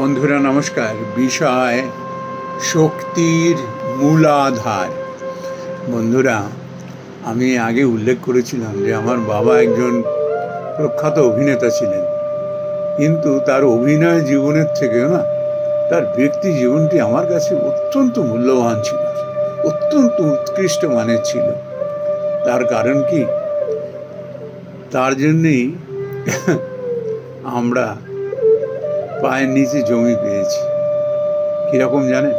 বন্ধুরা, নমস্কার। বিষয় শক্তির মূলাধার। বন্ধুরা, আমি আগে উল্লেখ করেছিলাম যে আমার বাবা একজন প্রখ্যাত অভিনেতা ছিলেন। কিন্তু তার অভিনয় জীবনের থেকেও না, তার ব্যক্তি জীবনটি আমার কাছে অত্যন্ত মূল্যবান ছিল, অত্যন্ত উৎকৃষ্ট মানের ছিল। তার কারণ কি? তার জন্যেই আমরা পায়ের নিচে জমি পেয়েছি। কীরকম জানেন?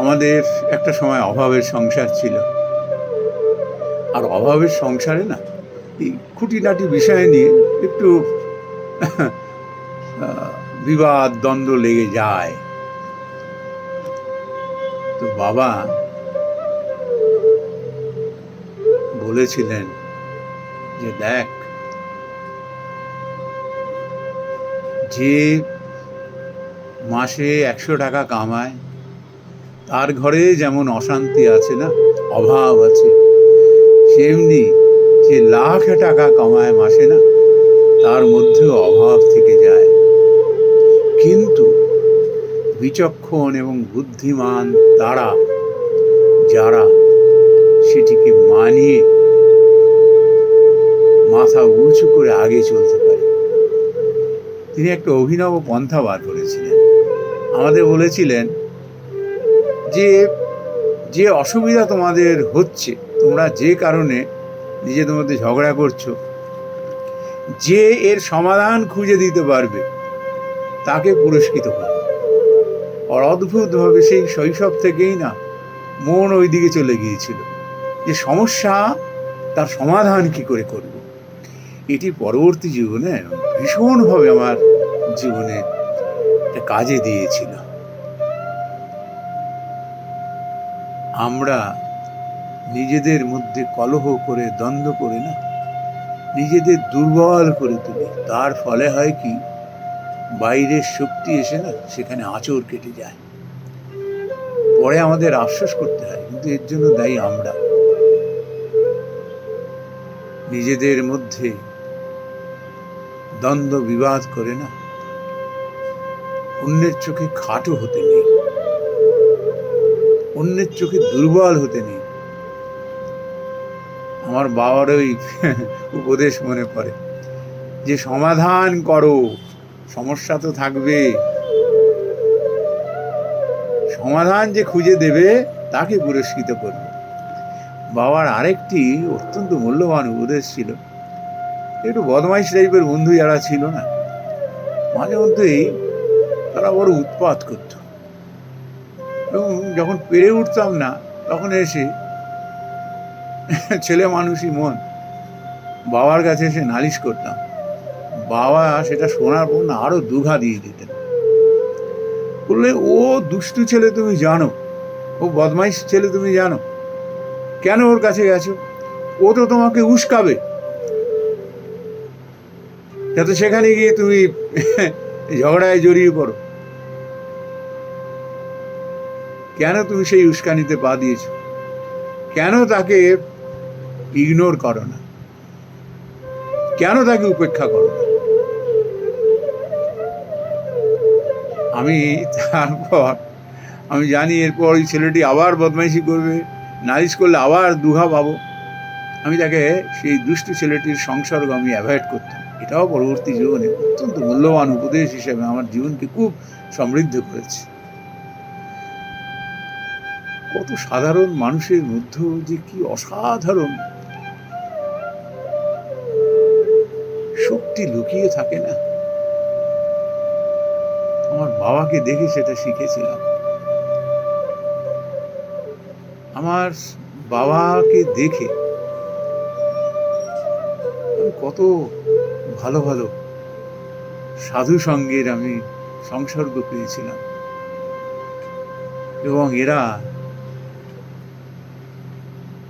আমাদের একটা সময় অভাবের সংসার ছিল। আর অভাবের সংসারে না, এই খুঁটিনাটি বিষয় নিয়ে একটু বিবাদ, দ্বন্দ্ব লেগে যায়। তো বাবা বলেছিলেন যে, দেখ যে মাসে একশো টাকা কামায়, তার ঘরে যেমন অশান্তি আছে না, অভাব আছে, সেমনি যে লাখ টাকা কামায় মাসে না, তার মধ্যেও অভাব থেকে যায়। কিন্তু বিচক্ষণ এবং বুদ্ধিমান তারা, যারা সেটিকে মানিয়ে মাথা উঁচু করে আগে চলতে পারে। তিনি একটা অভিনব পন্থা বার করেছিলেন। আমাদের বলেছিলেন যে যে অসুবিধা তোমাদের হচ্ছে, তোমরা যে কারণে নিজেদের মধ্যে ঝগড়া করছ, যে এর সমাধান খুঁজে দিতে পারবে, তাকে পুরস্কৃত করো। আর অদ্ভুতভাবে সেই শৈশব থেকেই না মন ওই দিকে চলে গিয়েছিল যে, সমস্যা তার সমাধান কি করে করব? এটি পরবর্তী জীবনে ভীষণভাবে আমার জীবনে কাজে দিয়েছিল। আমরা নিজেদের মধ্যে কলহ করে, দ্বন্দ্ব করে না, নিজেদের দুর্বল করে তুলি। তার ফলে হয় কি, বাইরের শক্তি এসে না সেখানে আঁচড় কেটে যায়। পরে আমাদের আফসোস করতে হয়, কিন্তু এর জন্য দায়ী আমরা। নিজেদের মধ্যে দ্বন্দ্ব, বিবাদ করে না। অন্যের চোখে খাটো হতে নেই। অন্যের চোখে দুর্বল হতে নেই। আমার বাবার ওই উপদেশ মনে পড়ে, যে সমাধান করো, সমস্যা তো থাকবে। সমাধান যে খুঁজে দেবে, তাকে পুরস্কৃত করবে। বাবার আরেকটি অত্যন্ত মূল্যবান উপদেশ ছিল একটু বদমাইশ টাইপের বন্ধু যারা ছিল না, মাঝে মধ্যেই তারা বড় উৎপাত করত। এবং যখন পেরে উঠতাম না, তখন এসে ছেলে মানুষই মন, বাবার কাছে এসে নালিশ করতাম, বাবা সেটা শোনার পর না আরও দুঘা দিয়ে দিতেন। বললে, ও দুষ্টু ছেলে তুমি জানো, ও বদমাইশ ছেলে তুমি জানো, কেন ওর কাছে গেছো? ও তো তোমাকে উস্কাবে। যাতে সেখানে গিয়ে তুমি ঝগড়ায় জড়িয়ে পড়ো। কেন তুমি সেই উস্কানিতে পা দিয়েছ? কেন তাকে ইগনোর করো না? কেন তাকে উপেক্ষা করো না? আমি তারপর, আমি জানি এরপর ওই ছেলেটি আবার বদমাইশি করবে, নালিশ করলে আবার দুহা পাবো। আমি তাকে সেই দুষ্টু ছেলেটির সংসর্গ আমি অ্যাভয়েড করতাম। এটাও পরবর্তী জীবনে অত্যন্ত মূল্যবান উপদেশ হিসেবে আমার জীবনকে খুব সমৃদ্ধ করেছে। কত সাধারণ মানুষের মধ্যেও যে কি অসাধারণ শক্তি লুকিয়ে থাকে না? আমার বাবাকে দেখে সেটা শিখেছিলাম। আমার বাবাকে দেখে কত ভালো ভালো সাধু সঙ্গের আমি সংসর্গ পেয়েছিলাম। এবং এরা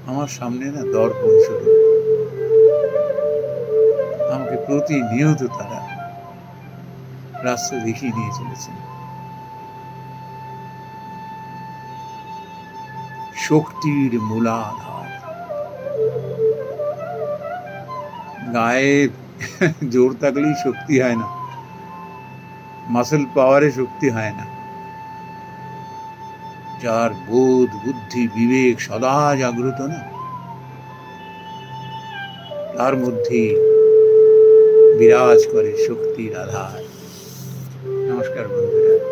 আমার সামনে না দর্পণ শুরু আমাকে প্রতিনিয়ত তারা রাস্তা দেখিয়ে নিয়ে চলেছেন। শক্তির মূলাধার। গায়ে জোর থাকলেই শক্তি হয় না। মাসেল পাওয়ারে শক্তি হয় না। যার বোধ, বুদ্ধি, বিবেক সদা জাগ্রত না। তার মধ্যে বিরাজ করে শক্তির আধার। নমস্কার বন্ধুরা।